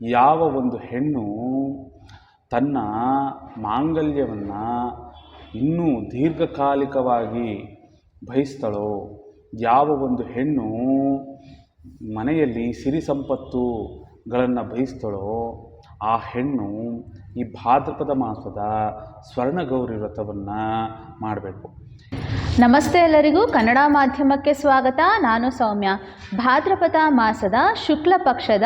ಯಾವ ಒಂದು ಹೆಣ್ಣು ತನ್ನ ಮಾಂಗಲ್ಯವನ್ನು ಇನ್ನೂ ದೀರ್ಘಕಾಲಿಕವಾಗಿ ಬಯಸ್ತಾಳೋ, ಯಾವ ಒಂದು ಹೆಣ್ಣು ಮನೆಯಲ್ಲಿ ಸಿರಿ ಸಂಪತ್ತುಗಳನ್ನು ಬಯಸ್ತಾಳೋ, ಆ ಹೆಣ್ಣು ಈ ಭಾದ್ರಪದ ಮಾಸದ ಸ್ವರ್ಣಗೌರಿ ವ್ರತವನ್ನು ಮಾಡಬೇಕು. ನಮಸ್ತೆ ಎಲ್ಲರಿಗೂ. ಕನ್ನಡ ಮಾಧ್ಯಮಕ್ಕೆ ಸ್ವಾಗತ. ನಾನು ಸೌಮ್ಯ. ಭಾದ್ರಪದ ಮಾಸದ ಶುಕ್ಲ ಪಕ್ಷದ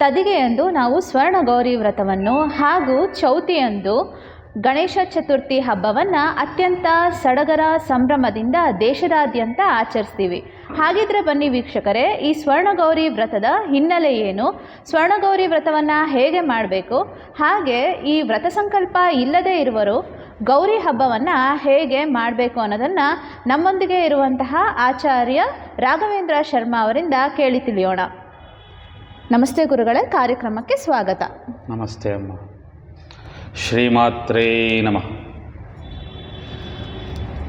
ತದಿಗೆಯಂದು ನಾವು ಸ್ವರ್ಣ ಗೌರಿ ವ್ರತವನ್ನು ಹಾಗೂ ಚೌತಿಯಂದು ಗಣೇಶ ಚತುರ್ಥಿ ಹಬ್ಬವನ್ನು ಅತ್ಯಂತ ಸಡಗರ ಸಂಭ್ರಮದಿಂದ ದೇಶದಾದ್ಯಂತ ಆಚರಿಸ್ತೀವಿ. ಹಾಗಿದ್ರೆ ಬನ್ನಿ ವೀಕ್ಷಕರೇ, ಈ ಸ್ವರ್ಣಗೌರಿ ವ್ರತದ ಹಿನ್ನೆಲೆ ಏನು? ಸ್ವರ್ಣಗೌರಿ ವ್ರತವನ್ನು ಹೇಗೆ ಮಾಡಬೇಕು? ಹಾಗೆ ಈ ವ್ರತ ಸಂಕಲ್ಪ ಇಲ್ಲದೇ ಇರುವರು ಗೌರಿ ಹಬ್ಬವನ್ನು ಹೇಗೆ ಮಾಡಬೇಕು ಅನ್ನೋದನ್ನು ನಮ್ಮೊಂದಿಗೆ ಇರುವಂತಹ ಆಚಾರ್ಯ ರಾಘವೇಂದ್ರ ಶರ್ಮಾ ಅವರಿಂದ ಕೇಳಿ ತಿಳಿಯೋಣ. ನಮಸ್ತೆ ಗುರುಗಳೇ, ಕಾರ್ಯಕ್ರಮಕ್ಕೆ ಸ್ವಾಗತ. ನಮಸ್ತೆ ಅಮ್ಮ. ಶ್ರೀಮಾತ್ರೇ ನಮಃ.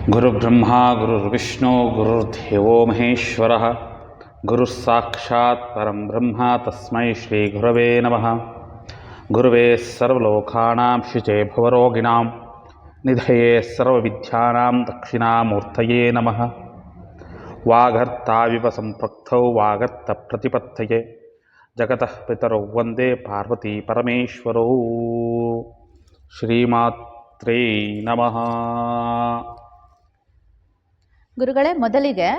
ಗುರುಬ್ರಹ್ಮ ಗುರುರ್ವಿಷ್ಣು ಗುರುರ್ದೇವೋ ಮಹೇಶ್ವರ. ಗುರುಃ ಸಾಕ್ಷಾತ್ ಪರಂ ಬ್ರಹ್ಮ, ತಸ್ಮೈ ಶ್ರೀ ಗುರವೇ ನಮಃ. ಗುರುವೇ ಸರ್ವಲೋಕಾನಾಂ ಶುಚೇ ಭವರೋಗಿಣಾಂ. ನಿಧಯೇ ಸರ್ವವಿದ್ಯಾನಾಂ ದಕ್ಷಿಣಾಮೂರ್ತಯೇ ನಮಃ. ವಾಗರ್ತಾವಿವ ಸಂಪೃಕ್ತೌ ವಾಗರ್ತ ಪ್ರತಿಪತ್ತಯೇ. ಜಗತಃ ಪಿತರೌ ವಂದೇ ಪಾರ್ವತಿ ಪರಮೇಶ್ವರೌ. ಶ್ರೀಮಾತ್ರೇ ನಮಃ. ಗುರುಗಳೇ ಮೊದಲಿಗೆ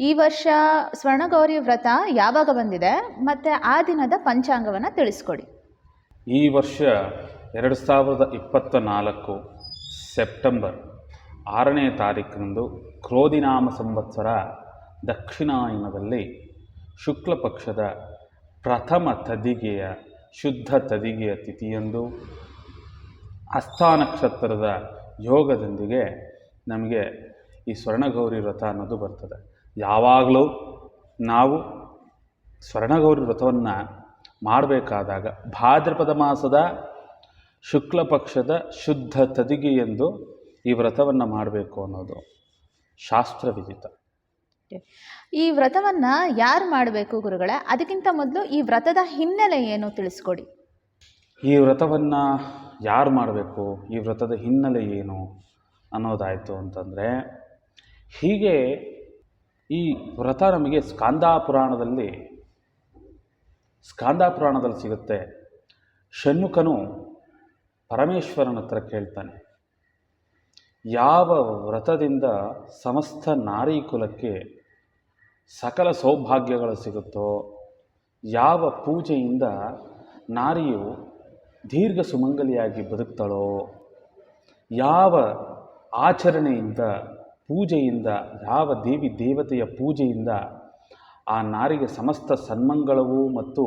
ಈ ವರ್ಷ ಸ್ವರ್ಣಗೌರಿ ವ್ರತ ಯಾವಾಗ ಬಂದಿದೆ ಮತ್ತು ಆ ದಿನದ ಪಂಚಾಂಗವನ್ನು ತಿಳಿಸ್ಕೊಡಿ. ಈ ವರ್ಷ ಎರಡು ಸಾವಿರದ ಇಪ್ಪತ್ತ ನಾಲ್ಕು ಸೆಪ್ಟೆಂಬರ್ ಆರನೇ ತಾರೀಕಿನಂದು ಕ್ರೋಧಿನಾಮ ಸಂವತ್ಸರ ದಕ್ಷಿಣಾಯನದಲ್ಲಿ ಶುಕ್ಲ ಪಕ್ಷದ ಪ್ರಥಮ ತದಿಗೆಯ ಶುದ್ಧ ತದಿಗೆಯ ತಿಥಿಯಂದು ಅಸ್ಥಾನಕ್ಷತ್ರದ ನಕ್ಷತ್ರದ ಯೋಗದೊಂದಿಗೆ ನಮಗೆ ಈ ಸ್ವರ್ಣಗೌರಿ ವ್ರತ ಅನ್ನೋದು ಬರ್ತದೆ. ಯಾವಾಗಲೂ ನಾವು ಸ್ವರ್ಣಗೌರಿ ವ್ರತವನ್ನು ಮಾಡಬೇಕಾದಾಗ ಭಾದ್ರಪದ ಮಾಸದ ಶುಕ್ಲ ಪಕ್ಷದ ಶುದ್ಧ ತದಿಗೆಯೆಂದು ಈ ವ್ರತವನ್ನು ಮಾಡಬೇಕು ಅನ್ನೋದು ಶಾಸ್ತ್ರವಿದಿತ. ಈ ವ್ರತವನ್ನು ಯಾರು ಮಾಡಬೇಕು ಗುರುಗಳೇ? ಅದಕ್ಕಿಂತ ಮೊದಲು ಈ ವ್ರತದ ಹಿನ್ನೆಲೆ ಏನು ತಿಳಿಸ್ಕೊಡಿ. ಈ ವ್ರತವನ್ನು ಯಾರು ಮಾಡಬೇಕು? ಈ ವ್ರತದ ಹಿನ್ನೆಲೆ ಏನು ಅನ್ನೋದಾಯಿತು ಅಂತಂದರೆ, ಹೀಗೆ ಈ ವ್ರತ ನಮಗೆ ಸ್ಕಾಂದ ಪುರಾಣದಲ್ಲಿ ಸ್ಕಾಂದ ಪುರಾಣದಲ್ಲಿ ಸಿಗುತ್ತೆ. ಷಣ್ಮುಖನು ಪರಮೇಶ್ವರನ ಹತ್ರ ಕೇಳ್ತಾನೆ, ಯಾವ ವ್ರತದಿಂದ ಸಮಸ್ತ ನಾರಿ ಕುಲಕ್ಕೆ ಸಕಲ ಸೌಭಾಗ್ಯಗಳು ಸಿಗುತ್ತೋ? ಯಾವ ಪೂಜೆಯಿಂದ ನಾರಿಯು ದೀರ್ಘ ಸುಮಂಗಲಿಯಾಗಿ ಬದುಕ್ತಾಳೋ? ಯಾವ ಆಚರಣೆಯಿಂದ, ಪೂಜೆಯಿಂದ, ಯಾವ ದೇವಿ ದೇವತೆಯ ಪೂಜೆಯಿಂದ ಆ ನಾರಿಗೆ ಸಮಸ್ತ ಸನ್ಮಂಗಳವು ಮತ್ತು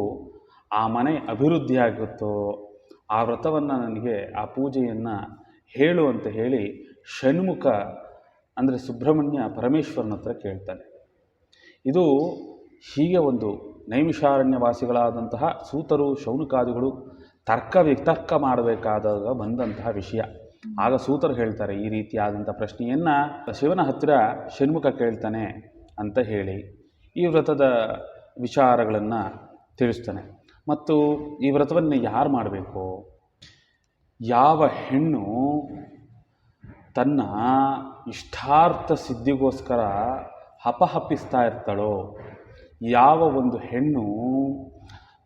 ಆ ಮನೆ ಅಭಿವೃದ್ಧಿಯಾಗುತ್ತೋ? ಆ ವ್ರತವನ್ನು ನನಗೆ ಆ ಪೂಜೆಯನ್ನು ಹೇಳು ಅಂತ ಹೇಳಿ ಷಣ್ಮುಖ, ಅಂದರೆ ಸುಬ್ರಹ್ಮಣ್ಯ ಪರಮೇಶ್ವರನ ಹತ್ರ ಕೇಳ್ತಾನೆ. ಇದು ಹೀಗೆ ಒಂದು ನೈಮಿಷಾರಣ್ಯವಾಸಿಗಳಾದಂತಹ ಸೂತರು, ಶೌನಕಾದಿಗಳು ತರ್ಕ ವಿತರ್ಕ ಮಾಡಬೇಕಾದಾಗ ಬಂದಂತಹ ವಿಷಯ. ಆಗ ಸೂತರು ಹೇಳ್ತಾರೆ, ಈ ರೀತಿಯಾದಂಥ ಪ್ರಶ್ನೆಯನ್ನು ಶಿವನ ಹತ್ತಿರ ಷಣ್ಮುಖ ಕೇಳ್ತಾನೆ ಅಂತ ಹೇಳಿ ಈ ವ್ರತದ ವಿಚಾರಗಳನ್ನು ತಿಳಿಸ್ತಾನೆ. ಮತ್ತು ಈ ವ್ರತವನ್ನು ಯಾರು ಮಾಡಬೇಕು? ಯಾವ ಹೆಣ್ಣು ತನ್ನ ಇಷ್ಟಾರ್ಥ ಸಿದ್ಧಿಗೋಸ್ಕರ ಹಪಹಪಿಸ್ತಾ ಇರ್ತಾಳೋ? ಯಾವ ಒಂದು ಹೆಣ್ಣು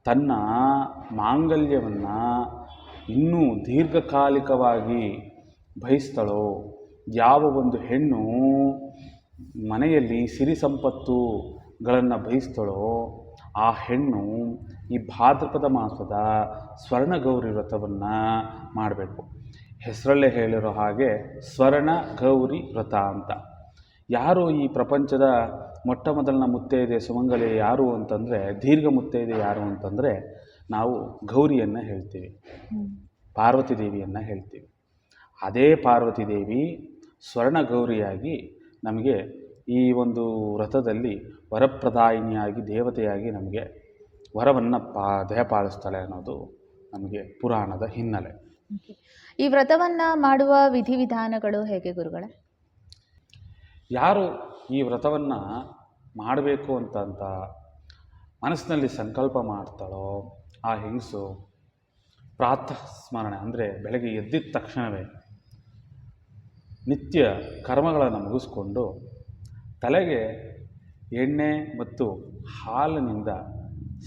ತನ್ನ ಮಾಂಗಲ್ಯವನ್ನು ಇನ್ನೂ ದೀರ್ಘಕಾಲಿಕವಾಗಿ ಬಯಸ್ತಾಳೋ? ಯಾವ ಒಂದು ಹೆಣ್ಣು ಮನೆಯಲ್ಲಿ ಸಿರಿ ಸಂಪತ್ತುಗಳನ್ನು ಬಯಸ್ತಾಳೋ? ಆ ಹೆಣ್ಣು ಈ ಭಾದ್ರಪದ ಮಾಸದ ಸ್ವರ್ಣಗೌರಿ ವ್ರತವನ್ನು ಮಾಡಬೇಕು. ಹೆಸರಲ್ಲೇ ಹೇಳಿರೋ ಹಾಗೆ ಸ್ವರ್ಣ ಗೌರಿ ವ್ರತ ಅಂತ. ಯಾರು ಈ ಪ್ರಪಂಚದ ಮೊಟ್ಟ ಮೊದಲನ ಮುತ್ತೈದೆ ಸುಮಂಗಲಿ ಯಾರು ಅಂತಂದರೆ ದೀರ್ಘ ಮುತ್ತೈದೆ ಯಾರು ಅಂತಂದರೆ ನಾವು ಗೌರಿಯನ್ನು ಹೇಳ್ತೀವಿ. ಪಾರ್ವತಿ ದೇವಿಯನ್ನು ಹೇಳ್ತೀವಿ. ಅದೇ ಪಾರ್ವತಿ ದೇವಿ ಸ್ವರ್ಣ ಗೌರಿಯಾಗಿ ನಮಗೆ ಈ ಒಂದು ವ್ರತದಲ್ಲಿ ವರಪ್ರದಾಯಿನಿಯಾಗಿ ದೇವತೆಯಾಗಿ ನಮಗೆ ವರವನ್ನು ಪಾ ದಯಪಾಲಿಸ್ತಾಳೆ ಅನ್ನೋದು ನಮಗೆ ಪುರಾಣದ ಹಿನ್ನೆಲೆ. ಈ ವ್ರತವನ್ನು ಮಾಡುವ ವಿಧಿವಿಧಾನಗಳು ಹೇಗೆ ಗುರುಗಳೇ? ಯಾರು ಈ ವ್ರತವನ್ನು ಮಾಡಬೇಕು ಅಂತ ಅಂತ ಮನಸ್ಸಿನಲ್ಲಿ ಸಂಕಲ್ಪ ಮಾಡ್ತಾಳೋ ಆ ಹೆಂಗಸು ಪ್ರಾತಃ ಸ್ಮರಣೆ ಅಂದರೆ ಬೆಳಗ್ಗೆ ಎದ್ದಿದ ತಕ್ಷಣವೇ ನಿತ್ಯ ಕರ್ಮಗಳನ್ನು ಮುಗಿಸ್ಕೊಂಡು ತಲೆಗೆ ಎಣ್ಣೆ ಮತ್ತು ಹಾಲಿನಿಂದ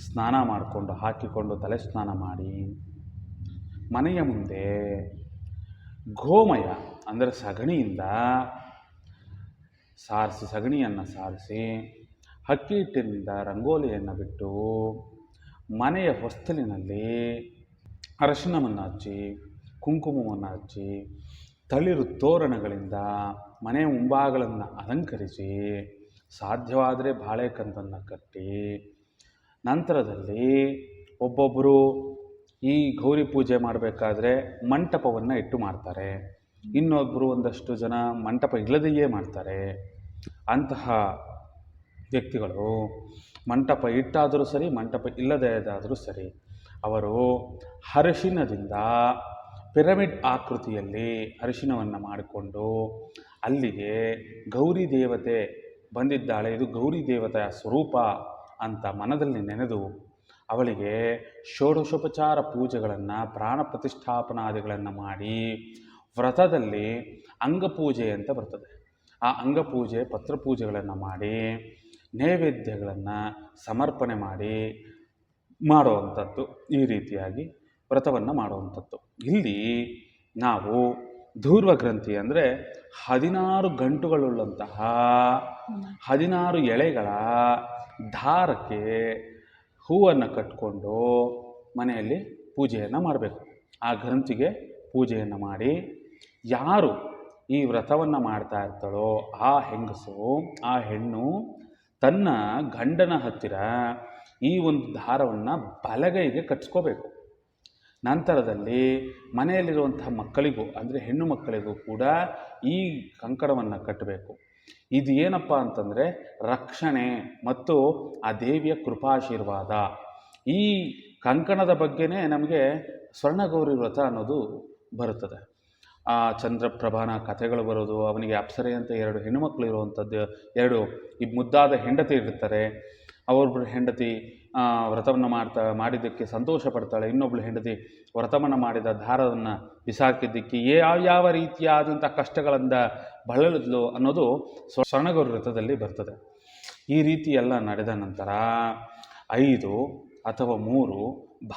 ಸ್ನಾನ ಮಾಡಿಕೊಂಡು, ಹಾಕಿಕೊಂಡು ತಲೆ ಸ್ನಾನ ಮಾಡಿ, ಮನೆಯ ಮುಂದೆ ಗೋಮಯ, ಅಂದರೆ ಸಗಣಿಯಿಂದ ಸಾರಿಸಿ ಸಗಣಿಯನ್ನು ಸಾರಿಸಿ ಅಕ್ಕಿ ಹಿಟ್ಟಿನಿಂದ ರಂಗೋಲಿಯನ್ನು ಬಿಟ್ಟು ಮನೆಯ ಹೊಸ್ತಲಿನಲ್ಲಿ ಅರಶಿನವನ್ನು ಹಚ್ಚಿ, ಕುಂಕುಮವನ್ನು ಹಚ್ಚಿ, ತಳಿರು ತೋರಣಗಳಿಂದ ಮನೆ ಮುಂಭಾಗಗಳನ್ನು ಅಲಂಕರಿಸಿ ಸಾಧ್ಯವಾದರೆ ಬಾಳೆಕಂದನ್ನು ಕಟ್ಟಿ ನಂತರದಲ್ಲಿ ಒಬ್ಬೊಬ್ಬರು ಈ ಗೌರಿ ಪೂಜೆ ಮಾಡಬೇಕಾದ್ರೆ ಮಂಟಪವನ್ನು ಇಟ್ಟು ಮಾಡ್ತಾರೆ. ಇನ್ನೊಬ್ಬರು ಒಂದಷ್ಟು ಜನ ಮಂಟಪ ಇಲ್ಲದೆಯೇ ಮಾಡ್ತಾರೆ. ಅಂತಹ ವ್ಯಕ್ತಿಗಳು ಮಂಟಪ ಇಟ್ಟಾದರೂ ಸರಿ, ಮಂಟಪ ಇಲ್ಲದೆಯಾದರೂ ಸರಿ, ಅವರು ಅರಿಶಿನದಿಂದ ಪಿರಮಿಡ್ ಆಕೃತಿಯಲ್ಲಿ ಅರಿಶಿನವನ್ನು ಮಾಡಿಕೊಂಡು ಅಲ್ಲಿಗೆ ಗೌರಿ ದೇವತೆ ಬಂದಿದ್ದಾಳೆ. ಇದು ಗೌರಿ ದೇವತೆಯ ಸ್ವರೂಪ ಅಂತ ಮನದಲ್ಲಿ ನೆನೆದು ಅವಳಿಗೆ ಷೋಡಶೋಪಚಾರ ಪೂಜೆಗಳನ್ನು, ಪ್ರಾಣ ಪ್ರತಿಷ್ಠಾಪನಾದಿಗಳನ್ನು ಮಾಡಿ ವ್ರತದಲ್ಲಿ ಅಂಗಪೂಜೆ ಅಂತ ಬರ್ತದೆ. ಆ ಅಂಗಪೂಜೆ ಪತ್ರಪೂಜೆಗಳನ್ನು ಮಾಡಿ, ನೈವೇದ್ಯಗಳನ್ನು ಸಮರ್ಪಣೆ ಮಾಡಿ ಮಾಡುವಂಥದ್ದು ಈ ರೀತಿಯಾಗಿ ವ್ರತವನ್ನು ಮಾಡುವಂಥದ್ದು. ಇಲ್ಲಿ ನಾವು ಧೂರ್ವ ಗ್ರಂಥಿ ಅಂದರೆ ಹದಿನಾರು ಗಂಟುಗಳುಳ್ಳಂತಹ ಹದಿನಾರು ಎಳೆಗಳ ದಾರಕ್ಕೆ ಹೂವನ್ನು ಕಟ್ಕೊಂಡು ಮನೆಯಲ್ಲಿ ಪೂಜೆಯನ್ನು ಮಾಡಬೇಕು. ಆ ಗ್ರಂಥಿಗೆ ಪೂಜೆಯನ್ನು ಮಾಡಿ ಯಾರು ಈ ವ್ರತವನ್ನು ಮಾಡ್ತಾ ಇರ್ತಾಳೋ ಆ ಹೆಂಗಸು, ಆ ಹೆಣ್ಣು ತನ್ನ ಗಂಡನ ಹತ್ತಿರ ಈ ಒಂದು ದಾರವನ್ನು ಬಲಗೈಗೆ ಕಟ್ಸ್ಕೋಬೇಕು. ನಂತರದಲ್ಲಿ ಮನೆಯಲ್ಲಿರುವಂತಹ ಮಕ್ಕಳಿಗೂ, ಅಂದರೆ ಹೆಣ್ಣು ಮಕ್ಕಳಿಗೂ ಕೂಡ ಈ ಕಂಕಣವನ್ನು ಕಟ್ಟಬೇಕು ಇದು ಏನಪ್ಪ ಅಂತಂದರೆ ರಕ್ಷಣೆ ಮತ್ತು ಆ ದೇವಿಯ ಕೃಪಾಶೀರ್ವಾದ. ಈ ಕಂಕಣದ ಬಗ್ಗೆನೇ ನಮಗೆ ಸ್ವರ್ಣಗೌರಿ ವ್ರತ ಅನ್ನೋದು ಬರುತ್ತದೆ. ಆ ಚಂದ್ರಪ್ರಭಾನ ಕಥೆಗಳು ಬರೋದು, ಅವನಿಗೆ ಅಪ್ಸರೆ ಅಂತ ಎರಡು ಹೆಣ್ಣುಮಕ್ಕಳು ಇರುವಂಥದ್ದು, ಎರಡು ಈ ಮುದ್ದಾದ ಹೆಂಡತಿ ಇರ್ತಾರೆ. ಅವರೊಬ್ಬರು ಹೆಂಡತಿ ವ್ರತವನ್ನು ಮಾಡ್ತಾ, ಮಾಡಿದ್ದಕ್ಕೆ ಸಂತೋಷ ಪಡ್ತಾಳೆ. ಇನ್ನೊಬ್ಳು ಹೆಂಡತಿ ವ್ರತವನ್ನು ಮಾಡಿದ ದಾರವನ್ನು ಬಿಸಾಕಿದ್ದಕ್ಕೆ ಯಾವ ಯಾವ ರೀತಿಯಾದಂಥ ಕಷ್ಟಗಳಿಂದ ಬಳಲಿದ್ಲು ಅನ್ನೋದು ಸ್ವರ್ಣಗೌರಿ ವ್ರತದಲ್ಲಿ ಬರ್ತದೆ. ಈ ರೀತಿ ಎಲ್ಲ ನಡೆದ ನಂತರ ಐದು ಅಥವಾ ಮೂರು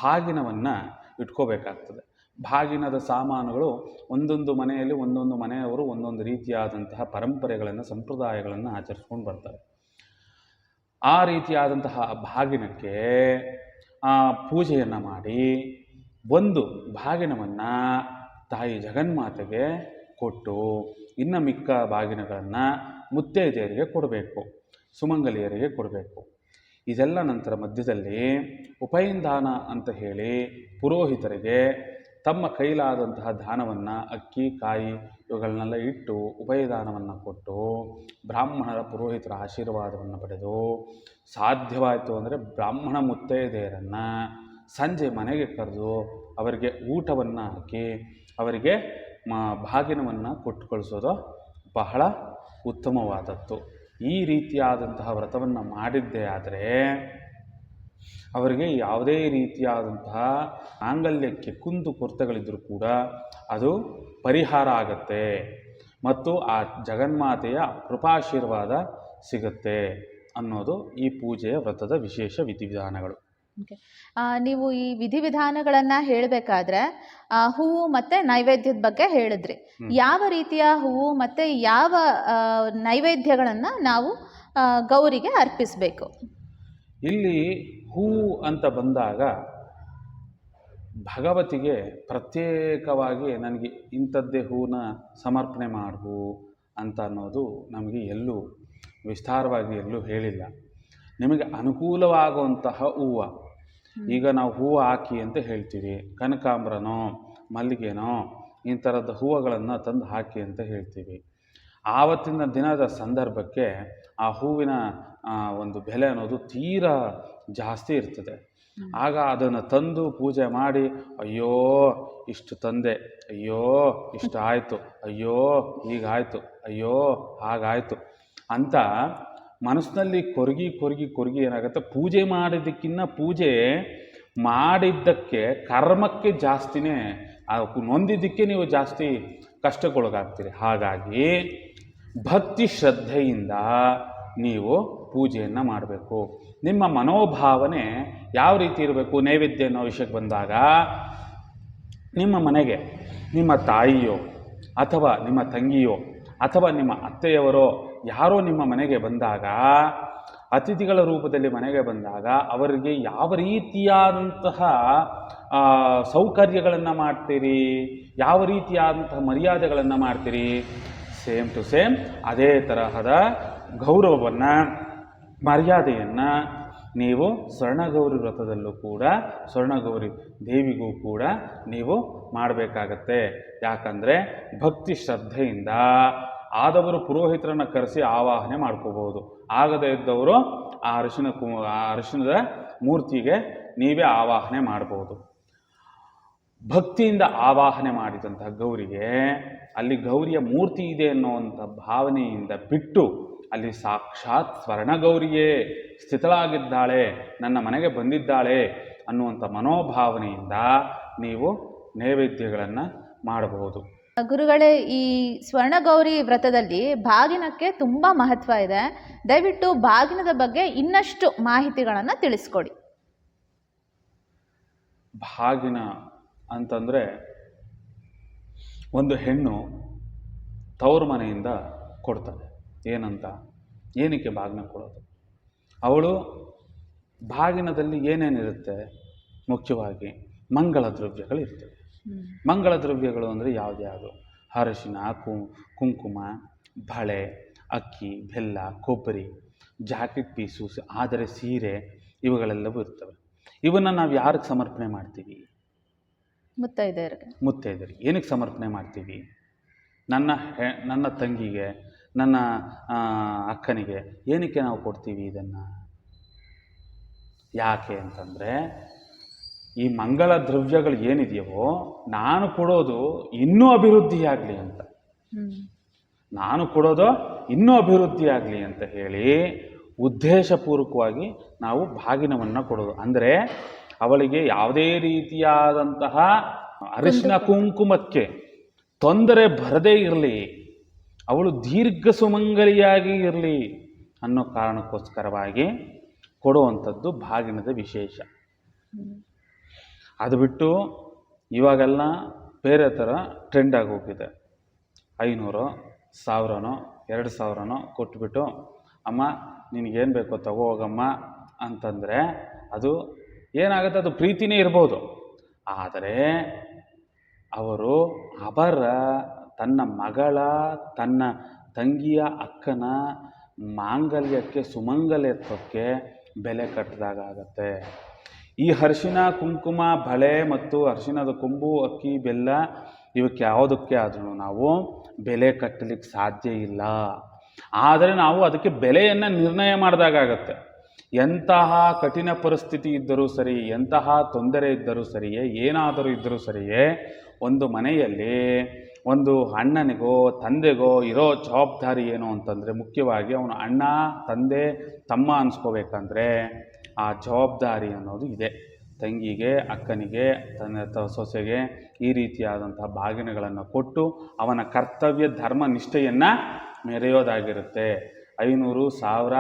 ಭಾಗಿನವನ್ನು ಇಟ್ಕೋಬೇಕಾಗ್ತದೆ. ಬಾಗಿನದ ಸಾಮಾನುಗಳು ಒಂದೊಂದು ಮನೆಯಲ್ಲಿ ಒಂದೊಂದು ಮನೆಯವರು ಒಂದೊಂದು ರೀತಿಯಾದಂತಹ ಪರಂಪರೆಗಳನ್ನು, ಸಂಪ್ರದಾಯಗಳನ್ನು ಆಚರಿಸ್ಕೊಂಡು ಬರ್ತಾರೆ. ಆ ರೀತಿಯಾದಂತಹ ಬಾಗಿನಕ್ಕೆ ಪೂಜೆಯನ್ನು ಮಾಡಿ ಒಂದು ಬಾಗಿನವನ್ನು ತಾಯಿ ಜಗನ್ಮಾತೆಗೆ ಕೊಟ್ಟು ಇನ್ನು ಮಿಕ್ಕ ಬಾಗಿನಗಳನ್ನು ಮುತ್ತೈದೆಯರಿಗೆ ಕೊಡಬೇಕು, ಸುಮಂಗಲಿಯರಿಗೆ ಕೊಡಬೇಕು. ಇದೆಲ್ಲ ನಂತರ ಮಧ್ಯದಲ್ಲಿ ಉಪಯಿಂದಾನ ಅಂತ ಹೇಳಿ ಪುರೋಹಿತರಿಗೆ ತಮ್ಮ ಕೈಲಾದಂತಹ ದಾನವನ್ನು ಅಕ್ಕಿ, ಕಾಯಿ ಇವುಗಳನ್ನೆಲ್ಲ ಇಟ್ಟು ಉಭಯದಾನವನ್ನು ಕೊಟ್ಟು ಬ್ರಾಹ್ಮಣರ ಪುರೋಹಿತರ ಆಶೀರ್ವಾದವನ್ನು ಪಡೆದು ಸಾಧ್ಯವಾಯಿತು ಅಂದರೆ ಬ್ರಾಹ್ಮಣ ಮುತ್ತೈದೆಯರನ್ನು ಸಂಜೆ ಮನೆಗೆ ಕರೆದು ಅವರಿಗೆ ಊಟವನ್ನು ಹಾಕಿ ಅವರಿಗೆ ಮ ಭಾಗಿನವನ್ನು ಕೊಟ್ಟು ಕಳಿಸೋದು ಬಹಳ ಉತ್ತಮವಾದದ್ದು. ಈ ರೀತಿಯಾದಂತಹ ವ್ರತವನ್ನು ಮಾಡಿದ್ದೇ ಆದರೆ ಅವರಿಗೆ ಯಾವುದೇ ರೀತಿಯಾದಂತಹ ಆಂಗಲ್ಯಕ್ಕೆ ಕುಂದು ಕೊರತೆಗಳಿದ್ದರೂ ಕೂಡ ಅದು ಪರಿಹಾರ ಆಗತ್ತೆ. ಮತ್ತು ಆ ಜಗನ್ಮಾತೆಯ ಕೃಪಾಶೀರ್ವಾದ ಸಿಗುತ್ತೆ ಅನ್ನೋದು ಈ ಪೂಜೆಯ ವ್ರತದ ವಿಶೇಷ ವಿಧಿವಿಧಾನಗಳು. ನೀವು ಈ ವಿಧಿವಿಧಾನಗಳನ್ನು ಹೇಳಬೇಕಾದ್ರೆ ಹೂವು ಮತ್ತು ನೈವೇದ್ಯದ ಬಗ್ಗೆ ಹೇಳಿದ್ರಿ. ಯಾವ ರೀತಿಯ ಹೂವು ಮತ್ತು ಯಾವ ನೈವೇದ್ಯಗಳನ್ನು ನಾವು ಗೌರಿಗೆ ಅರ್ಪಿಸಬೇಕು? ಇಲ್ಲಿ ಹೂವು ಅಂತ ಬಂದಾಗ ಭಗವತಿಗೆ ಪ್ರತ್ಯೇಕವಾಗಿ ನನಗೆ ಇಂಥದ್ದೇ ಹೂನ ಸಮರ್ಪಣೆ ಮಾಡು ಅಂತ ಅನ್ನೋದು ನಮಗೆ ಎಲ್ಲೂ ವಿಸ್ತಾರವಾಗಿ ಎಲ್ಲೂ ಹೇಳಿಲ್ಲ. ನಿಮಗೆ ಅನುಕೂಲವಾಗುವಂತಹ ಹೂವು. ಈಗ ನಾವು ಹೂವು ಹಾಕಿ ಅಂತ ಹೇಳ್ತೀವಿ ಕನಕಾಂಬ್ರನೋ ಮಲ್ಲಿಗೆನೋ ಈ ಥರದ ಹೂವುಗಳನ್ನು ತಂದು ಹಾಕಿ ಅಂತ ಹೇಳ್ತೀವಿ. ಆವತ್ತಿನ ದಿನದ ಸಂದರ್ಭಕ್ಕೆ ಆ ಹೂವಿನ ಒಂದು ಬೆಲೆ ಅನ್ನೋದು ತೀರಾ ಜಾಸ್ತಿ ಇರ್ತದೆ. ಆಗ ಅದನ್ನು ತಂದು ಪೂಜೆ ಮಾಡಿ ಅಯ್ಯೋ ಇಷ್ಟು ತಂದೆ ಅಯ್ಯೋ ಇಷ್ಟು ಆಯಿತು ಅಯ್ಯೋ ಹೀಗಾಯಿತು ಅಯ್ಯೋ ಹಾಗಾಯಿತು. ಅಂತ ಮನಸ್ಸಿನಲ್ಲಿ ಕೊರಗಿ ಕೊರಗಿ ಕೊರಗಿ ಏನಾಗುತ್ತೆ? ಪೂಜೆ ಮಾಡಿದ್ದಕ್ಕಿನ್ನ ಪೂಜೆ ಮಾಡಿದ್ದಕ್ಕೆ ಕರ್ಮಕ್ಕೆ ಜಾಸ್ತಿನೇ ನೊಂದಿದ್ದಕ್ಕೆ ನೀವು ಜಾಸ್ತಿ ಕಷ್ಟಕ್ಕೊಳಗಾಗ್ತೀರಿ. ಹಾಗಾಗಿ ಭಕ್ತಿ ಶ್ರದ್ಧೆಯಿಂದ ನೀವು ಪೂಜೆಯನ್ನು ಮಾಡಬೇಕು. ನಿಮ್ಮ ಮನೋಭಾವನೆ ಯಾವ ರೀತಿ ಇರಬೇಕು? ನೈವೇದ್ಯ ಅನ್ನೋ ವಿಷಯಕ್ಕೆ ಬಂದಾಗ, ನಿಮ್ಮ ಮನೆಗೆ ನಿಮ್ಮ ತಾಯಿಯೋ ಅಥವಾ ನಿಮ್ಮ ತಂಗಿಯೋ ಅಥವಾ ನಿಮ್ಮ ಅತ್ತೆಯವರೋ ಯಾರೋ ನಿಮ್ಮ ಮನೆಗೆ ಬಂದಾಗ, ಅತಿಥಿಗಳ ರೂಪದಲ್ಲಿ ಮನೆಗೆ ಬಂದಾಗ ಅವರಿಗೆ ಯಾವ ರೀತಿಯಾದಂತಹ ಸೌಕರ್ಯಗಳನ್ನು ಮಾಡ್ತೀರಿ? ಯಾವ ರೀತಿಯಾದಂತಹ ಮರ್ಯಾದೆಗಳನ್ನು ಮಾಡ್ತೀರಿ? ಸೇಮ್ ಟು ಸೇಮ್ ಅದೇ ತರಹದ ಗೌರವವನ್ನು, ಮರ್ಯಾದೆಯನ್ನು ನೀವು ಸ್ವರ್ಣಗೌರಿ ವ್ರತದಲ್ಲೂ ಕೂಡ, ಸ್ವರ್ಣಗೌರಿ ದೇವಿಗೂ ಕೂಡ ನೀವು ಮಾಡಬೇಕಾಗತ್ತೆ. ಯಾಕಂದರೆ ಭಕ್ತಿ ಶ್ರದ್ಧೆಯಿಂದ ಆದವರು ಪುರೋಹಿತರನ್ನು ಕರೆಸಿ ಆವಾಹನೆ ಮಾಡ್ಕೋಬೋದು ಆಗದೇ ಇದ್ದವರು ಆ ಅರಿಶಿನ ಕುಮ ಆ ಅರಿಶಿನದ ಮೂರ್ತಿಗೆ ನೀವೇ ಆವಾಹನೆ ಮಾಡ್ಬೋದು. ಭಕ್ತಿಯಿಂದ ಆವಾಹನೆ ಮಾಡಿದಂತಹ ಗೌರಿಗೆ ಅಲ್ಲಿ ಗೌರಿಯ ಮೂರ್ತಿ ಇದೆ ಅನ್ನುವಂಥ ಭಾವನೆಯಿಂದ ಬಿಟ್ಟು ಅಲ್ಲಿ ಸಾಕ್ಷಾತ್ ಸ್ವರ್ಣಗೌರಿಯೇ ಸ್ಥಿತಳಾಗಿದ್ದಾಳೆ ನನ್ನ ಮನೆಗೆ ಬಂದಿದ್ದಾಳೆ ಅನ್ನುವಂಥ ಮನೋಭಾವನೆಯಿಂದ ನೀವು ನೈವೇದ್ಯಗಳನ್ನು ಮಾಡಬಹುದು. ಗುರುಗಳೇ ಈ ಸ್ವರ್ಣಗೌರಿ ವ್ರತದಲ್ಲಿ ಬಾಗಿನಕ್ಕೆ ತುಂಬ ಮಹತ್ವ ಇದೆ. ದಯವಿಟ್ಟು ಬಾಗಿನದ ಬಗ್ಗೆ ಇನ್ನಷ್ಟು ಮಾಹಿತಿಗಳನ್ನು ತಿಳಿಸ್ಕೊಡಿ. ಬಾಗಿನ ಅಂತಂದರೆ ಒಂದು ಹೆಣ್ಣು ತವರು ಮನೆಯಿಂದ ಕೊಡ್ತಾಳೆ ಏನಂತ? ಏನಕ್ಕೆ ಬಾಗಿನ ಕೊಡೋದು? ಅವಳು ಬಾಗಿನದಲ್ಲಿ ಏನೇನಿರುತ್ತೆ? ಮುಖ್ಯವಾಗಿ ಮಂಗಳ ದ್ರವ್ಯಗಳಿರ್ತವೆ ಮಂಗಳ ದ್ರವ್ಯಗಳು ಅಂದರೆ ಯಾವುದ್ಯಾವುದು ಅರಶಿನ ಕು ಕುಂಕುಮ ಬಳೆ ಅಕ್ಕಿ ಬೆಲ್ಲ ಕೊಬ್ಬರಿ ಜಾಕೆಟ್ ಪೀಸು ಆದರೆ ಸೀರೆ ಇವುಗಳೆಲ್ಲವೂ ಇರ್ತವೆ. ಇವನ್ನು ನಾವು ಯಾರಿಗೆ ಸಮರ್ಪಣೆ ಮಾಡ್ತೀವಿ? ಮುತ್ತೈದೆಯರಿಗೆ. ಮುತ್ತೈದೆಯರಿಗೆ. ಏನಕ್ಕೆ ಸಮರ್ಪಣೆ ಮಾಡ್ತೀವಿ? ನನ್ನ ಹೆ ನನ್ನ ತಂಗಿಗೆ ನನ್ನ ಅಕ್ಕನಿಗೆ ಏನಕ್ಕೆ ನಾವು ಕೊಡ್ತೀವಿ ಇದನ್ನು? ಯಾಕೆ ಅಂತಂದರೆ ಈ ಮಂಗಳ ದ್ರವ್ಯಗಳು ಏನಿದೆಯೋ ನಾನು ಕೊಡೋದು ಇನ್ನೂ ಅಭಿವೃದ್ಧಿಯಾಗಲಿ ಅಂತ. ನಾನು ಕೊಡೋದು ಇನ್ನೂ ಅಭಿವೃದ್ಧಿ ಆಗಲಿ ಅಂತ ಹೇಳಿ ಉದ್ದೇಶಪೂರ್ವಕವಾಗಿ ನಾವು ಬಾಗಿನವನ್ನು ಕೊಡೋದು. ಅಂದರೆ ಅವಳಿಗೆ ಯಾವುದೇ ರೀತಿಯಾದಂತಹ ಅರಿಶಿನ ಕುಂಕುಮಕ್ಕೆ ತೊಂದರೆ ಬರದೇ ಇರಲಿ ಅವಳು ದೀರ್ಘ ಸುಮಂಗಲಿಯಾಗಿ ಇರಲಿ ಅನ್ನೋ ಕಾರಣಕ್ಕೋಸ್ಕರವಾಗಿ ಕೊಡುವಂಥದ್ದು ಬಾಗಿನದ ವಿಶೇಷ. ಅದು ಬಿಟ್ಟು ಇವಾಗೆಲ್ಲ ಬೇರೆ ಥರ ಟ್ರೆಂಡ್ ಆಗಿ ಹೋಗಿದೆ. ಐನೂರು, ಸಾವಿರನೋ, ಎರಡು ಸಾವಿರನೋ ಕೊಟ್ಬಿಟ್ಟು, ಅಮ್ಮ, ನಿನಗೇನು ಬೇಕೋ ತಗೋ ಹೋಗಮ್ಮ ಅಂತಂದರೆ ಅದು ಏನಾಗುತ್ತೆ, ಅದು ಪ್ರೀತಿನೇ ಇರ್ಬೋದು. ಆದರೆ ಅವರು ಅವರ ತನ್ನ ಮಗಳ, ತನ್ನ ತಂಗಿಯ ಅಕ್ಕನ ಮಾಂಗಲ್ಯಕ್ಕೆ, ಸುಮಂಗಲ್ಯತ್ವಕ್ಕೆ ಬೆಲೆ ಕಟ್ಟಿದಾಗ ಆಗತ್ತೆ. ಈ ಅರಿಶಿನ, ಕುಂಕುಮ, ಬಳೆ ಮತ್ತು ಅರಿಶಿನದ ಕೊಂಬು, ಅಕ್ಕಿ, ಬೆಲ್ಲ ಇವಕ್ಕೆ ಯಾವುದಕ್ಕೆ ಆದ್ರೂ ನಾವು ಬೆಲೆ ಕಟ್ಟಲಿಕ್ಕೆ ಸಾಧ್ಯ ಇಲ್ಲ. ಆದರೆ ನಾವು ಅದಕ್ಕೆ ಬೆಲೆಯನ್ನು ನಿರ್ಣಯ ಮಾಡಿದಾಗತ್ತೆ ಎಂತಹ ಕಠಿಣ ಪರಿಸ್ಥಿತಿ ಇದ್ದರೂ ಸರಿ ಎಂತಹ ತೊಂದರೆ ಇದ್ದರೂ ಸರಿಯೇ, ಏನಾದರೂ ಇದ್ದರೂ ಸರಿಯೇ, ಒಂದು ಮನೆಯಲ್ಲಿ ಒಂದು ಅಣ್ಣನಿಗೋ, ತಂದೆಗೋ ಇರೋ ಜವಾಬ್ದಾರಿ ಏನು ಅಂತಂದರೆ ಮುಖ್ಯವಾಗಿ ಅವನು ಅಣ್ಣ, ತಂದೆ, ತಮ್ಮ ಅನ್ಸ್ಕೋಬೇಕಂದ್ರೆ ಆ ಜವಾಬ್ದಾರಿ ಅನ್ನೋದು ಇದೆ. ತಂಗಿಗೆ, ಅಕ್ಕನಿಗೆ, ತನ್ನ ಸೊಸೆಗೆ ಈ ರೀತಿಯಾದಂತಹ ಬಾಗಿನಗಳನ್ನು ಕೊಟ್ಟು ಅವನ ಕರ್ತವ್ಯ, ಧರ್ಮ, ನಿಷ್ಠೆಯನ್ನು ಮೆರೆಯೋದಾಗಿರುತ್ತೆ. ಐನೂರು ಸಾವಿರ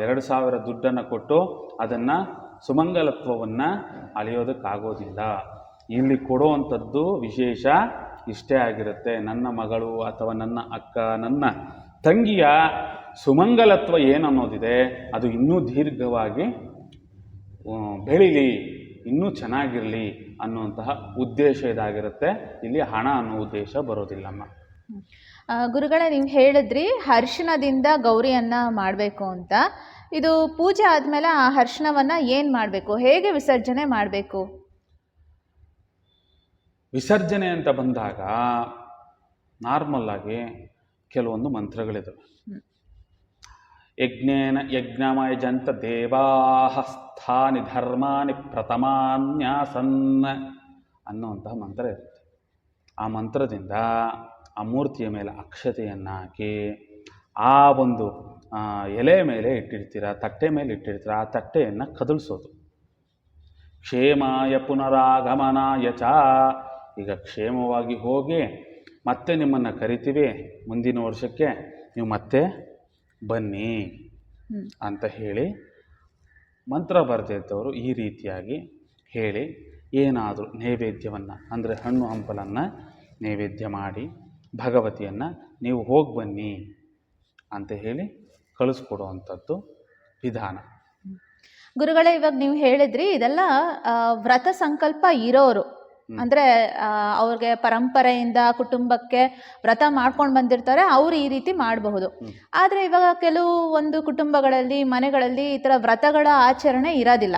ಎರಡು ಸಾವಿರ ದುಡ್ಡನ್ನು ಕೊಟ್ಟು ಅದನ್ನು ಸುಮಂಗಲತ್ವವನ್ನು ಅಳೆಯೋದಕ್ಕಾಗೋದಿಲ್ಲ. ಇಲ್ಲಿ ಕೊಡುವಂಥದ್ದು ವಿಶೇಷ ಇಷ್ಟೇ ಆಗಿರುತ್ತೆ. ನನ್ನ ಮಗಳು ಅಥವಾ ನನ್ನ ಅಕ್ಕ, ನನ್ನ ತಂಗಿಯ ಸುಮಂಗಲತ್ವ ಏನನ್ನೋದಿದೆ, ಅದು ಇನ್ನೂ ದೀರ್ಘವಾಗಿ ಬೆಳೀಲಿ, ಇನ್ನೂ ಚೆನ್ನಾಗಿರಲಿ ಅನ್ನುವಂತಹ ಉದ್ದೇಶ ಇದಾಗಿರುತ್ತೆ. ಇಲ್ಲಿ ಹಣ ಅನ್ನೋ ಉದ್ದೇಶ ಬರೋದಿಲ್ಲಮ್ಮ. ಗುರುಗಳ ಗುರುಗಳೇ, ನೀವು ಹೇಳಿದ್ರಿ ಹರ್ಷಣದಿಂದ ಗೌರಿಯನ್ನು ಮಾಡಬೇಕು ಅಂತ. ಇದು ಪೂಜೆ ಆದಮೇಲೆ ಆ ಹರ್ಷಣವನ್ನು ಏನು ಮಾಡಬೇಕು? ಹೇಗೆ ವಿಸರ್ಜನೆ ಮಾಡಬೇಕು? ವಿಸರ್ಜನೆ ಅಂತ ಬಂದಾಗ ನಾರ್ಮಲ್ ಆಗಿ ಕೆಲವೊಂದು ಮಂತ್ರಗಳಿದ್ದಾವೆ ಯಜ್ಞೇನ ಯಜ್ಞೇನ ಯಜ್ಞಮಯಜಂತ ದೇವಾಹಸ್ಥಾನಿ ಧರ್ಮಾನಿ ಪ್ರಥಮಾನ್ಯಾಸನ್ ಅನ್ನುವಂತಹ ಮಂತ್ರ ಇರುತ್ತೆ. ಆ ಮಂತ್ರದಿಂದ ಆ ಮೂರ್ತಿಯ ಮೇಲೆ ಅಕ್ಷತೆಯನ್ನು ಹಾಕಿ ಆ ಒಂದು ಎಲೆ ಮೇಲೆ ಇಟ್ಟಿರ್ತೀರ ತಟ್ಟೆ ಮೇಲೆ ಇಟ್ಟಿರ್ತೀರ ಆ ತಟ್ಟೆಯನ್ನು ಕದಲಿಸೋದು ಕ್ಷೇಮಾಯ ಪುನರಾಗಮನಾಯ ಚ ಈಗ ಕ್ಷೇಮವಾಗಿ ಹೋಗಿ ಮತ್ತೆ ನಿಮ್ಮನ್ನು ಕರಿತೀವಿ ಮುಂದಿನ ವರ್ಷಕ್ಕೆ ನೀವು ಮತ್ತೆ ಬನ್ನಿ ಅಂತ ಹೇಳಿ ಮಂತ್ರ ಬರೆದಿದ್ದವರು ಈ ರೀತಿಯಾಗಿ ಹೇಳಿ ಏನಾದರೂ ನೈವೇದ್ಯವನ್ನು ಅಂದರೆ ಹಣ್ಣು ಹಂಪಲನ್ನು ನೈವೇದ್ಯ ಮಾಡಿ ಭಗವತಿಯನ್ನು ನೀವು ಹೋಗಿ ಬನ್ನಿ ಅಂತ ಹೇಳಿ ಕಳಿಸ್ಕೊಡುವಂಥದ್ದು ವಿಧಾನ. ಗುರುಗಳೇ ಇವಾಗ ನೀವು ಹೇಳಿದ್ರಿ ಇದೆಲ್ಲ ವ್ರತ ಸಂಕಲ್ಪ ಇರೋರು. ಅಂದ್ರೆ ಅವ್ರಿಗೆ ಪರಂಪರೆಯಿಂದ ಕುಟುಂಬಕ್ಕೆ ವ್ರತ ಮಾಡ್ಕೊಂಡು ಬಂದಿರ್ತಾರೆ ಅವರು ಈ ರೀತಿ ಮಾಡಬಹುದು. ಆದರೆ ಇವಾಗ ಕೆಲವು ಒಂದು ಕುಟುಂಬಗಳಲ್ಲಿ ಮನೆಗಳಲ್ಲಿ ಈ ಥರ ವ್ರತಗಳ ಆಚರಣೆ ಇರೋದಿಲ್ಲ.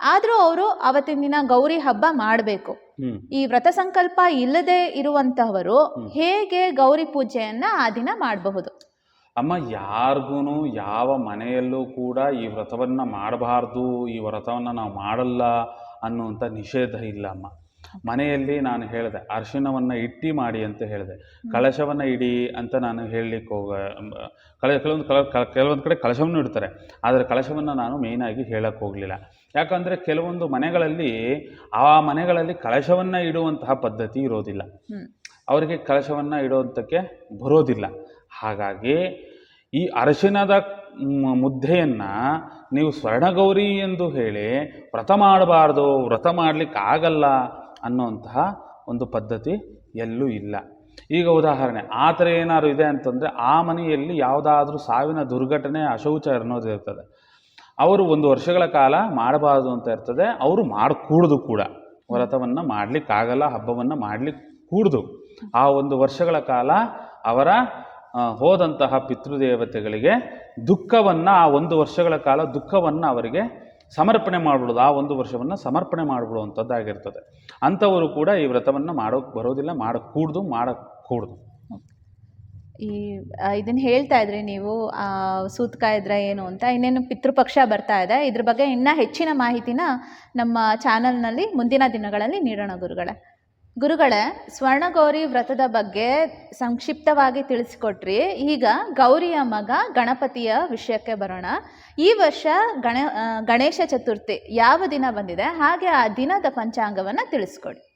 ಆದರೂ ಅವರು ಅವತ್ತಿನ ದಿನ ಗೌರಿ ಹಬ್ಬ ಮಾಡಬೇಕು. ಈ ವ್ರತ ಸಂಕಲ್ಪ ಇಲ್ಲದೆ ಇರುವಂತಹವರು ಹೇಗೆ ಗೌರಿ ಪೂಜೆಯನ್ನ ಆ ದಿನ ಮಾಡಬಹುದು? ಅಮ್ಮ ಯಾರಿಗೂ ಯಾವ ಮನೆಯಲ್ಲೂ ಕೂಡ ಈ ವ್ರತವನ್ನು ಮಾಡಬಾರ್ದು ಈ ವ್ರತವನ್ನು ನಾವು ಮಾಡಲ್ಲ ಅನ್ನುವಂಥ ನಿಷೇಧ ಇಲ್ಲ ಅಮ್ಮ. ಮನೆಯಲ್ಲಿ ನಾನು ಹೇಳಿದೆ ಅರಿಶಿಣವನ್ನು ಇಟ್ಟಿ ಮಾಡಿ ಅಂತ ಹೇಳಿದೆ. ಕಳಶವನ್ನು ಇಡಿ ಅಂತ ನಾನು ಹೇಳಲಿಕ್ಕೆ ಹೋಗ ಕಳ ಕೆಲವೊಂದು ಕಳ ಕ- ಕೆಲವೊಂದು ಕಡೆ ಕಳಶವನ್ನು ಇಡ್ತಾರೆ ಆದರೆ ಕಳಶವನ್ನು ನಾನು ಮೇಯ್ನಾಗಿ ಹೇಳಕ್ಕೆ ಹೋಗಲಿಲ್ಲ. ಯಾಕಂದರೆ ಕೆಲವೊಂದು ಮನೆಗಳಲ್ಲಿ ಆ ಮನೆಗಳಲ್ಲಿ ಕಳಶವನ್ನು ಇಡುವಂತಹ ಪದ್ಧತಿ ಇರೋದಿಲ್ಲ. ಅವರಿಗೆ ಕಳಶವನ್ನು ಇಡುವಂಥಕ್ಕೆ ಬರೋದಿಲ್ಲ. ಹಾಗಾಗಿ ಈ ಅರಶಿನದ ಮುದ್ದೆಯನ್ನು ನೀವು ಸ್ವರ್ಣಗೌರಿ ಎಂದು ಹೇಳಿ ವ್ರತ ಮಾಡಬಾರ್ದು ವ್ರತ ಮಾಡಲಿಕ್ಕೆ ಆಗಲ್ಲ ಅನ್ನುವಂತಹ ಒಂದು ಪದ್ಧತಿ ಎಲ್ಲೂ ಇಲ್ಲ. ಈಗ ಉದಾಹರಣೆ, ಆ ಥರ ಏನಾದ್ರು ಇದೆ ಅಂತಂದರೆ ಆ ಮನೆಯಲ್ಲಿ ಯಾವುದಾದ್ರೂ ಸಾವಿನ ದುರ್ಘಟನೆ ಅಶೌಚ ಅನ್ನೋದು ಇರ್ತದೆ. ಅವರು ಒಂದು ವರ್ಷಗಳ ಕಾಲ ಮಾಡಬಾರ್ದು ಅಂತ ಇರ್ತದೆ, ಅವರು ಮಾಡಿಕೂಡ್ದು ಕೂಡ. ವ್ರತವನ್ನು ಮಾಡಲಿಕ್ಕಾಗಲ್ಲ ಹಬ್ಬವನ್ನು ಮಾಡಲಿಕ್ಕೆ ಕೂಡ್ದು. ಆ ಒಂದು ವರ್ಷಗಳ ಕಾಲ ಅವರ ಹೋದಂತಹ ಪಿತೃದೇವತೆಗಳಿಗೆ ದುಃಖವನ್ನು, ಆ ಒಂದು ವರ್ಷಗಳ ಕಾಲ ದುಃಖವನ್ನು ಅವರಿಗೆ ಸಮರ್ಪಣೆ ಮಾಡ್ಬಿಡೋದು. ಆ ಒಂದು ವರ್ಷವನ್ನು ಸಮರ್ಪಣೆ ಮಾಡಿಬಿಡುವಂಥದ್ದಾಗಿರ್ತದೆ. ಅಂಥವರು ಕೂಡ ಈ ವ್ರತವನ್ನು ಮಾಡೋಕ್ಕೆ ಬರೋದಿಲ್ಲ ಮಾಡೋಕ್ಕೆ ಕೂಡ್ದು ಮಾಡೋಕ್ಕೆ ಕೂಡ್ದು ಈ ಇದನ್ನು ಹೇಳ್ತಾ ಇದ್ರಿ ನೀವು ಸೂತಕ ಇದ್ರೆ ಏನು ಅಂತ, ಇನ್ನೇನು ಪಿತೃಪಕ್ಷ ಬರ್ತಾ ಇದೆ. ಇದ್ರ ಬಗ್ಗೆ ಇನ್ನೂ ಹೆಚ್ಚಿನ ಮಾಹಿತಿನ ನಮ್ಮ ಚಾನಲ್ನಲ್ಲಿ ಮುಂದಿನ ದಿನಗಳಲ್ಲಿ ನೀಡೋಣ ಗುರುಗಳೇ. ಗುರುಗಳೇ, ಸ್ವರ್ಣಗೌರಿ ವ್ರತದ ಬಗ್ಗೆ ಸಂಕ್ಷಿಪ್ತವಾಗಿ ತಿಳಿಸಿಕೊಟ್ರಿ. ಈಗ ಗೌರಿಯ ಮಗ ಗಣಪತಿಯ ವಿಷಯಕ್ಕೆ ಬರೋಣ. ಈ ವರ್ಷ ಗಣ ಗಣೇಶ ಚತುರ್ಥಿ ಯಾವ ದಿನ ಬಂದಿದೆ? ಹಾಗೆ ಆ ದಿನದ ಪಂಚಾಂಗವನ್ನು ತಿಳಿಸ್ಕೊಡಿ.